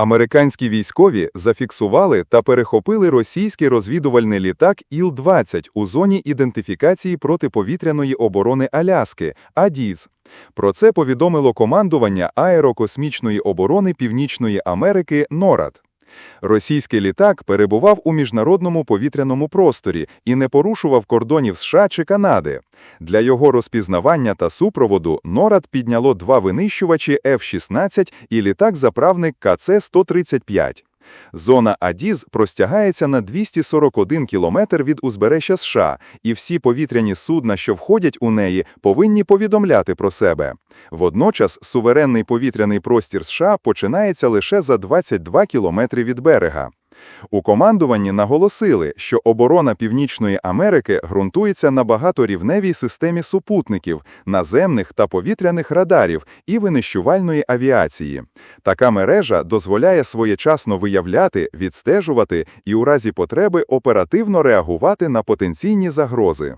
Американські військові зафіксували та перехопили російський розвідувальний літак Іл-20 у зоні ідентифікації протиповітряної оборони Аляски АДІЗ. Про це повідомило командування аерокосмічної оборони Північної Америки НОРАД. Російський літак перебував у міжнародному повітряному просторі і не порушував кордонів США чи Канади. Для його розпізнавання та супроводу НОРАД підняло два винищувачі F-16 і літак-заправник КЦ-135. Зона Адіз простягається на 241 кілометр від узбережжя США, і всі повітряні судна, що входять у неї, повинні повідомляти про себе. Водночас суверенний повітряний простір США починається лише за 22 кілометри від берега. У командуванні наголосили, що оборона Північної Америки ґрунтується на багаторівневій системі супутників, наземних та повітряних радарів і винищувальної авіації. Така мережа дозволяє своєчасно виявляти, відстежувати і у разі потреби оперативно реагувати на потенційні загрози.